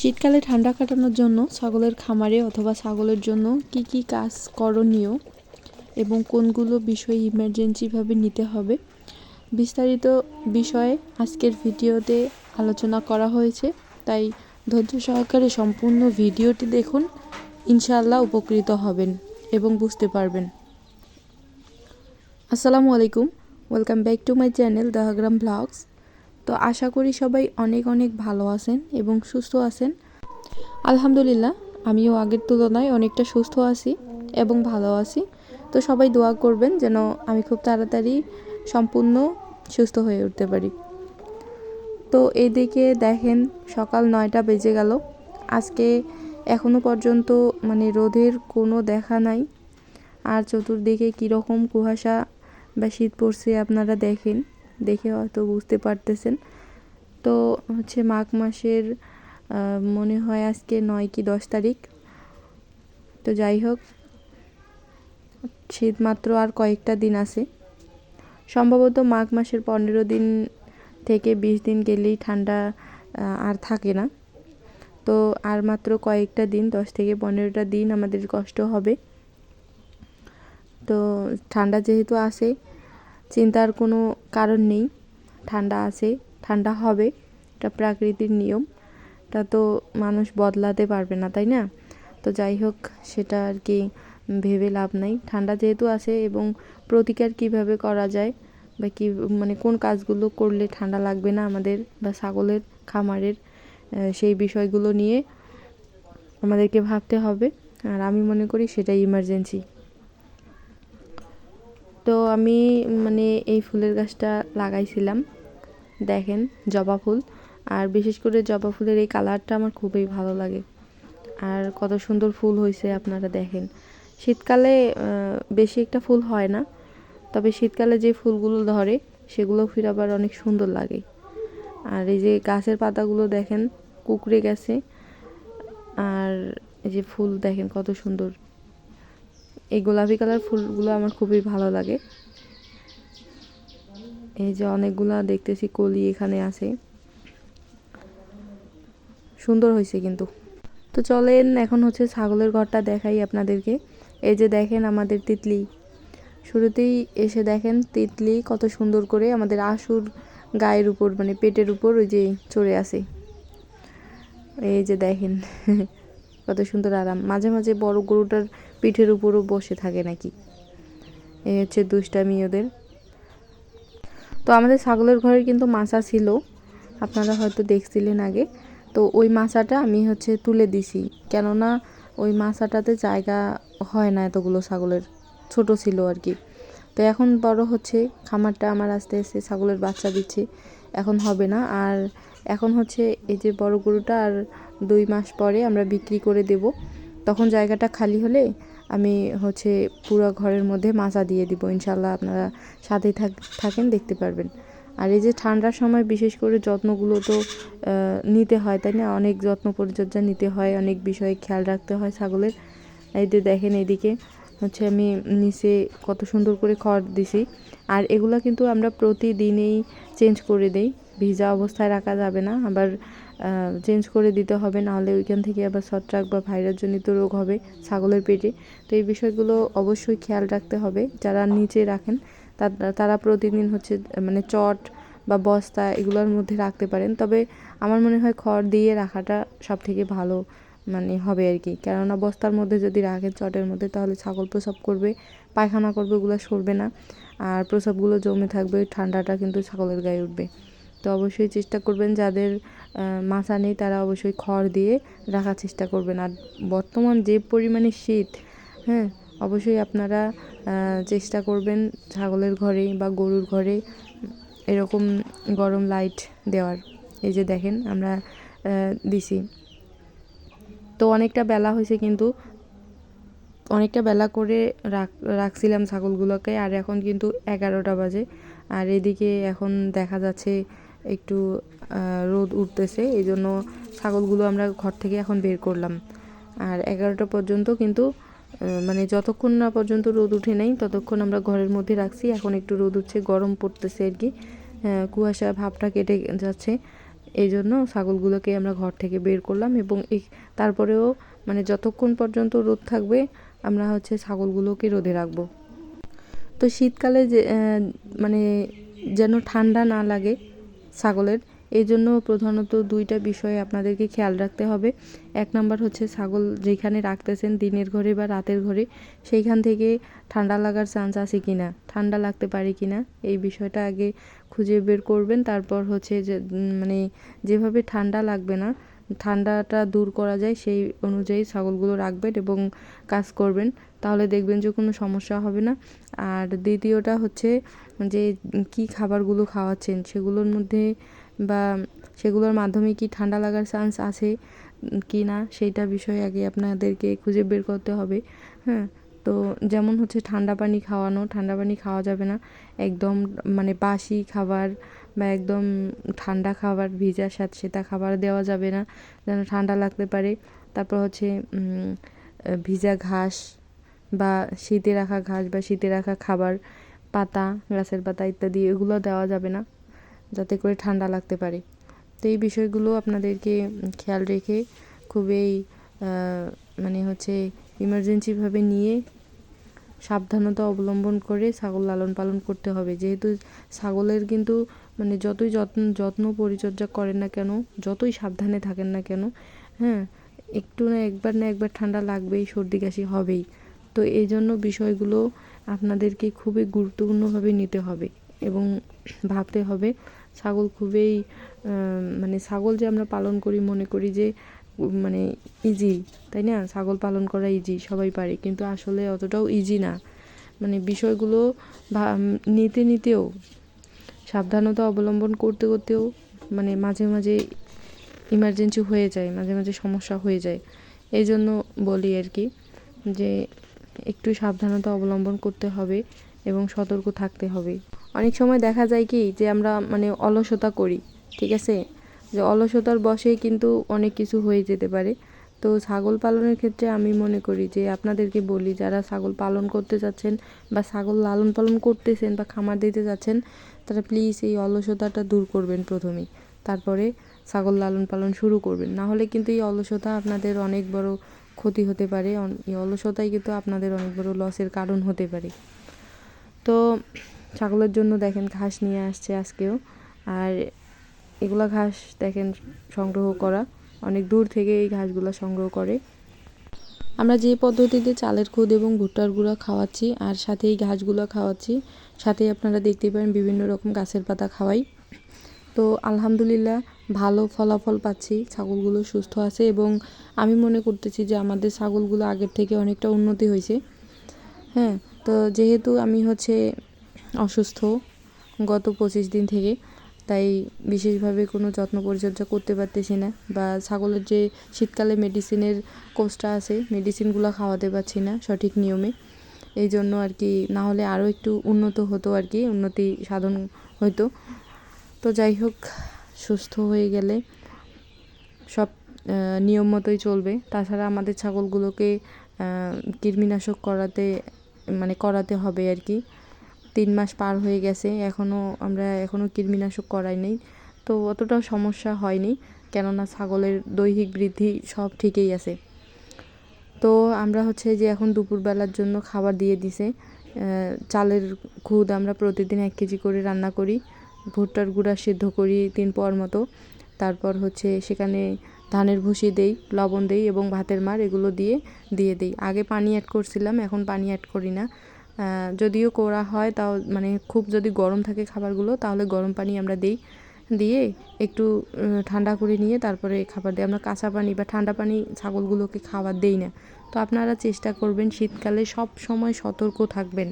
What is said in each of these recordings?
শীতকালে ঠান্ডা কাটানোর জন্য ছাগলের খামারে অথবা ছাগলের জন্য কি কি কাজ করণীয় এবং কোনগুলো বিষয় ইমার্জেন্সিভাবে নিতে হবে? বিস্তারিত বিষয়ে আজকের ভিডিওতে আলোচনা করা হয়েছে, তাই ধৈর্য সহকারে সম্পূর্ণ ভিডিওটি দেখুন। ইনশাআল্লাহ উপকৃত হবেন এবং বুঝতে পারবেন। আসসালামু আলাইকুম, welcome back to my channel Dahagram vlogs. তো আশা করি সবাই অনেক অনেক ভালো আছেন এবং সুস্থ আছেন। আলহামদুলিল্লাহ, আমিও আগের তুলনায় অনেকটা সুস্থ আছি এবং ভালো আছি। তো সবাই দোয়া করবেন যেন আমি খুব তাড়াতাড়ি সম্পূর্ণ সুস্থ হয়ে উঠতে পারি। তো এইদিকে দেখেন, সকাল নয়টা বেজে গেল। আজকে এখনও পর্যন্ত মানে রোদের কোনো দেখা নাই। আর চতুর্দিকে কীরকম কুয়াশা বা শীত পড়ছে আপনারা দেখেন। দেখে হয়তো বুঝতে পারতেছেন। তো হচ্ছে মাঘ মাসের মনে হয় আজকে নয় কি দশ তারিখ। তো যাই হোক, শীত মাত্র আর কয়েকটা দিন আছে। সম্ভবত মাঘ মাসের পনেরো দিন থেকে বিশ দিন গেলেই ঠান্ডা আর থাকে না। তো আর মাত্র কয়েকটা দিন, দশ থেকে পনেরোটা দিন আমাদের কষ্ট হবে। তো ঠান্ডা যেহেতু আসে চিন্তার কোনো কারণ নেই। ঠান্ডা আছে, ঠান্ডা হবে, এটা প্রাকৃতিক নিয়ম। তা তো মানুষ বদলাতে পারবে না, তাই না? তো যাই হোক, সেটা আর কি ভেবে লাভ নাই। ঠান্ডা যেহেতু আছে এবং প্রতিকার কীভাবে করা যায় বা কি মানে কোন কাজগুলো করলে ঠান্ডা লাগবে না আমাদের বা ছাগলের, খামারের সেই বিষয়গুলো নিয়ে আমাদেরকে ভাবতে হবে। আর আমি মনে করি সেটাই ইমার্জেন্সি তো আমি মানে এই ফুলের গাছটা লাগাইছিলাম। দেখেন, জবা ফুল। আর বিশেষ করে জবা ফুলের এই কালারটা আমার খুবই ভালো লাগে। আর কত সুন্দর ফুল হয়েছে আপনারা দেখেন। শীতকালে বেশি একটা ফুল হয় না। তবে শীতকালে যে ফুলগুলো ধরে, সেগুলো ফির আবার অনেক সুন্দর লাগে। আর এই যে গাছের পাতাগুলো দেখেন, কুকড়ে গেছে। আর এই যে ফুল দেখেন, কত সুন্দর। এই গোলাপি কালার ফুলগুলো আমার খুবই ভালো লাগে। এই যে অনেকগুলা দেখতেছি কলি এখানে আছে। সুন্দর হয়েছে কিন্তু। তো চলেন এখন হচ্ছে ছাগলের ঘরটা দেখাই আপনাদেরকে। এই যে দেখেন আমাদের তিতলি। শুরুতেই এসে দেখেন তিতলি কত সুন্দর করে আমাদের আশুর গায়ের উপর মানে পেটের উপর ওই যে চড়ে আসে এই যে দেখেন, কত সুন্দর আরাম। মাঝে মাঝে বড় গরুটার পিঠের উপরও বসে থাকে নাকি? এই হচ্ছে দুষ্টামি ওদের। তো আমাদের ছাগলের ঘরে কিন্তু মাছা ছিল, আপনারা হয়তো দেখছিলেন আগে। তো ওই মাছাটা আমি হচ্ছে তুলে দিছি, কেননা ওই মাছাটাতে জায়গা হয় না এতগুলো ছাগলের, ছোট ছিল আর কি। তো এখন বড় হচ্ছে, খামারটা আমার আস্তে আস্তে ছাগলের বাচ্চা দিচ্ছে, এখন হবে না। আর এখন হচ্ছে এই যে বড় গরুটা, আর দুই মাস পরে আমরা বিক্রি করে দেব। তখন জায়গাটা খালি হলে আমি হচ্ছে পুরো ঘরের মধ্যে মাচা দিয়ে দিব। ইনশাল্লাহ আপনারা সাথেই থাকেন, দেখতে পারবেন। আর এই যে ঠান্ডার সময় বিশেষ করে যত্নগুলো তো নিতে হয়, তাই না? অনেক যত্ন পরিচর্যা নিতে হয়, অনেক বিষয়ে খেয়াল রাখতে হয় ছাগলের। এই যে দেখেন এদিকে হচ্ছে আমি নিচে কত সুন্দর করে খড় দিছি। আর এগুলো কিন্তু আমরা প্রতিদিনেই চেঞ্জ করে দেই। ভিজা অবস্থায় রাখা যাবে না। আবার চেঞ্জ করে দিতে হবে, নাহলে ওইখান থেকে আবার ছত্রাক বা ভাইরাসজনিত রোগ হবে ছাগলের পেটে। তো এই বিষয়গুলো অবশ্যই খেয়াল রাখতে হবে। যারা নিচে রাখেন তারা প্রতিদিন হচ্ছে মানে চট বা বস্তা এগুলোর মধ্যে রাখতে পারেন। তবে আমার মনে হয় খড় দিয়ে রাখাটা সব থেকে ভালো। মানে হবে আর কি। কেননা বস্তার মধ্যে যদি রাখেন চটের মধ্যে, তাহলে ছাগল প্রসব করবে, পায়খানা করবে, ওগুলো সরবে না। আর প্রসবগুলো জমে থাকবে ঠান্ডাটা কিন্তু ছাগলের গায়ে উঠবে। তো অবশ্যই চেষ্টা করবেন যাদের মাছা নেই, তারা অবশ্যই খড় দিয়ে রাখার চেষ্টা করবেন। আর বর্তমান যে পরিমাণে শীত হ্যাঁ অবশ্যই আপনারা চেষ্টা করবেন ছাগলের ঘরে বা গরুর ঘরে এরকম গরম লাইট দেওয়ার। এই যে দেখেন, আমরা দিছি। তো অনেকটা বেলা হয়েছে কিন্তু। অনেকটা বেলা করে রাখ, রাখছিলাম ছাগলগুলোকে, আর এখন কিন্তু এগারোটা বাজে। আর এদিকে এখন দেখা যাচ্ছে একটু রোদ উঠতেছে এই জন্য ছাগলগুলো আমরা ঘর থেকে এখন বের করলাম। আর এগারোটা পর্যন্ত কিন্তু মানে যতক্ষণ না পর্যন্ত রোদ উঠে নেই, ততক্ষণ আমরা ঘরের মধ্যে রাখছি। এখন একটু রোদ উঠছে, গরম পড়তেছে আর কি। কুয়াশা ভাবটা কেটে যাচ্ছে। এই জন্য ছাগলগুলোকে আমরা ঘর থেকে বের করলাম এবং তারপরেও মানে যতক্ষণ পর্যন্ত রোদ থাকবে, আমরা হচ্ছে ছাগলগুলোকে রোদে রাখব। তো শীতকালে যে মানে যেন ঠান্ডা না লাগে ছাগলের এই জন্য প্রধানত দুইটা বিষয়ে আপনাদেরকে খেয়াল রাখতে হবে। এক নাম্বার হচ্ছে ছাগল যেখানে রাখতেছেন দিনের ঘরে বা রাতের ঘরে, সেইখান থেকে ঠান্ডা লাগার চান্স আছে কি না ঠান্ডা লাগতে পারে কি না এই বিষয়টা আগে খুঁজে বের করবেন। তারপর হচ্ছে যে মানে যেভাবে ঠান্ডা লাগবে না, ঠান্ডাটা দূর করা যায়, সেই অনুযায়ী ছাগলগুলো রাখবেন এবং কাজ করবেন। তাহলে দেখবেন যে কোনো সমস্যা হবে না। আর দ্বিতীয়টা হচ্ছে যে, কি খাবারগুলো খাওয়াচ্ছেন, সেগুলোর মধ্যে বা সেগুলোর মাধ্যমে কি ঠান্ডা লাগার চান্স আছে কি না, সেইটা বিষয়ে আগে আপনাদেরকে খুঁজে বের করতে হবে। হ্যাঁ তো যেমন হচ্ছে ঠান্ডা পানি খাওয়ানো, ঠান্ডা পানি খাওয়া যাবে না। একদম মানে বাসি খাবার বা একদম ঠান্ডা খাবার, ভিজা স্যাঁতসেঁতা খাবার দেওয়া যাবে না, যেন ঠান্ডা লাগতে পারে। তারপর হচ্ছে ভিজা ঘাস বা শীতে রাখা ঘাস বা শীতে রাখা খাবার, পাতা, গাছের পাতা ইত্যাদি, এগুলো দেওয়া যাবে না। যাতে করে ঠান্ডা লাগতে পারে। তো এই বিষয়গুলো আপনাদেরকে খেয়াল রেখে খুবই মানে হচ্ছে ইমার্জেন্সিভাবে নিয়ে সাবধানতা অবলম্বন করে ছাগল লালন পালন করতে হবে। যেহেতু ছাগলের কিন্তু মানে যতই যত্ন যত্ন পরিচর্যা করেন না কেন, যতই সাবধানে থাকেন না কেন হ্যাঁ একটু না একবার না একবার ঠান্ডা লাগবেই, সর্দি কাশি হবেই। তো এই জন্য বিষয়গুলো আপনাদেরকে খুবই গুরুত্বপূর্ণভাবে নিতে হবে এবং ভাবতে হবে ছাগল খুবই মানে ছাগল যে আমরা পালন করি, মনে করি যে মানে ইজি তাই না? ছাগল পালন করা ইজি সবাই পারে, কিন্তু আসলে অতটাও ইজি না। মানে বিষয়গুলো নিতে নিতেও, সাবধানতা অবলম্বন করতে করতেও মানে মাঝে মাঝে ইমার্জেন্সি হয়ে যায়, মাঝে মাঝে সমস্যা হয়ে যায়। এই জন্য বলি আর কি যে, একটু সাবধানতা অবলম্বন করতে হবে এবং সতর্ক থাকতে হবে। অনেক সময় দেখা যায় কি যে আমরা মানে অলসতা করি, ঠিক আছে? যে অলসতার বশে কিন্তু অনেক কিছু হয়ে যেতে পারে। তো ছাগল পালনের ক্ষেত্রে আমি মনে করি যে আপনাদেরকে বলি, যারা ছাগল পালন করতে চাচ্ছেন বা ছাগল লালন পালন করতেছেন বা খামার দিতে যাচ্ছেন, তারা প্লিজ এই অলসতাটা দূর করবেন প্রথমেই তারপরে ছাগল লালন পালন শুরু করবেন। না হলে কিন্তু এই অলসতা আপনাদের অনেক বড় ক্ষতি হতে পারে। এই অলসতাই কিন্তু আপনাদের অনেক বড় লসের কারণ হতে পারে। তো ছাগলের জন্য দেখেন ঘাস নিয়ে আসছে আজকেও। আর এগুলো ঘাস দেখেন সংগ্রহ করা, অনেক দূর থেকে এই ঘাসগুলো সংগ্রহ করে। আমরা যে পদ্ধতিতে চালের খুদ এবং ভুট্টার গুঁড়া খাওয়াচ্ছি আর সাথে এই ঘাসগুলো খাওয়াচ্ছি সাথে আপনারা দেখতে পারেন বিভিন্ন রকম গাছের পাতা খাওয়াই। তো আলহামদুলিল্লাহ ভালো ফলাফল পাচ্ছি, ছাগলগুলো সুস্থ আছে এবং আমি মনে করতেছি যে আমাদের ছাগলগুলো আগের থেকে অনেকটা উন্নতি হয়েছে। হ্যাঁ তো যেহেতু আমি হচ্ছে অসুস্থ গত পঁচিশ দিন থেকে। তাই বিশেষভাবে কোনো যত্ন পরিচর্যা করতে পারতেছি না বা ছাগলের যে শীতকালে মেডিসিনের কোর্সটা আছে মেডিসিনগুলো খাওয়াতে পারছি না সঠিক নিয়মে। এই জন্য আর কি, না হলে আরও একটু উন্নত হতো আর কি, উন্নতি সাধন হতো তো যাই হোক, সুস্থ হয়ে গেলে সব নিয়ম মতোই চলবে। তাছাড়া আমাদের ছাগলগুলোকে কৃমিনাশক করাতে মানে করাতে হবে আর কি। তিন মাস পার হয়ে গেছে এখনও আমরা এখনও কৃমিনাশক করাই নেই। তো অতটাও সমস্যা হয়নি, কেননা ছাগলের দৈহিক বৃদ্ধি সব ঠিকই আছে। তো আমরা হচ্ছে যে এখন দুপুরবেলার জন্য খাবার দিয়ে দিছে চালের খুদ আমরা প্রতিদিন এক কেজি করে রান্না করি, ভুট্টার গুঁড়া সিদ্ধ করি তিন পর মতো। তারপর হচ্ছে সেখানে ধানের ভুসি দেই, লবণ দেই এবং ভাতের মার এগুলো দিয়ে দিয়ে দিই। আগে পানি অ্যাড করছিলাম, এখন পানি অ্যাড করি না। যদিও করা হয়, তাও মানে খুব যদি গরম থাকে খাবারগুলো, তাহলে গরম পানি আমরা দিই। দিয়ে একটু ঠান্ডা করে নিয়ে তারপরে খাবার দিই। আমরা কাঁচা পানি বা ঠান্ডা পানি ছাগলগুলোকে খাবার দেই না। তো আপনারা চেষ্টা করবেন শীতকালে সব সময় সতর্ক থাকবেন।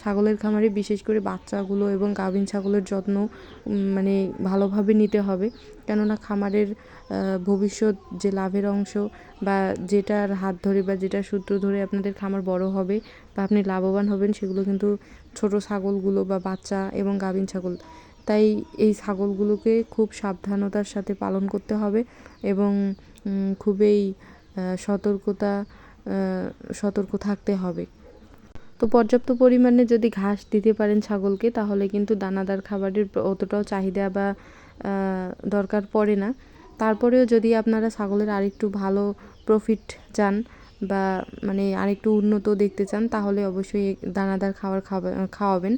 ছাগলের খামারে বিশেষ করে বাচ্চাগুলো এবং গাভিন ছাগলের যত্ন মানে ভালোভাবে নিতে হবে। কেননা খামারের ভবিষ্যৎ যে লাভের অংশ বা যেটার হাত ধরে বা যেটার সূত্র ধরে আপনাদের খামার বড় হবে বা আপনি লাভবান হবেন, সেগুলো কিন্তু ছোট ছাগলগুলো বা বাচ্চা এবং গাভিন ছাগল। তাই এই ছাগলগুলোকে খুব সাবধানতার সাথে পালন করতে হবে এবং খুবই সতর্কতা সতর্ক থাকতে হবে। তো পর্যাপ্ত পরিমাণে যদি ঘাস দিতে পারেন ছাগলকে, তাহলে কিন্তু দানাদার খাবারের অতটাও চাহিদা বা দরকার পড়ে না। তারপরেও যদি আপনারা ছাগলের আরেকটু ভালো প্রফিট চান বা মানে আরেকটু উন্নত দেখতে চান, তাহলে অবশ্যই দানাদার খাবার খাওয়া খাওয়াবেন।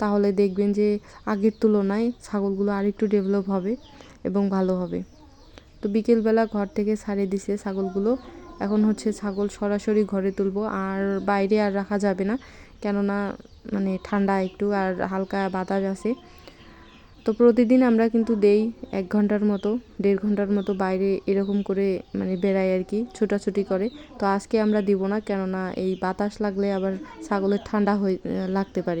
তাহলে দেখবেন যে আগের তুলনায় ছাগলগুলো আরেকটু ডেভেলপ হবে এবং ভালো হবে। তো বিকেলবেলা ঘর থেকে ছাড়িয়ে দিছে ছাগলগুলো। এখন হচ্ছে ছাগল সরাসরি ঘরে তুলবো, আর বাইরে আর রাখা যাবে না। কেননা মানে ঠান্ডা একটু আর হালকা বাতাস আছে। তো প্রতিদিন আমরা কিন্তু দেই এক ঘণ্টার মতো, দেড় ঘণ্টার মতো বাইরে এরকম করে মানে বেড়াই আর কি, ছোটাছুটি করে। তো আজকে আমরা দিব না, কেননা এই বাতাস লাগলে আবার ছাগলের ঠান্ডা হয়ে, লাগতে পারে।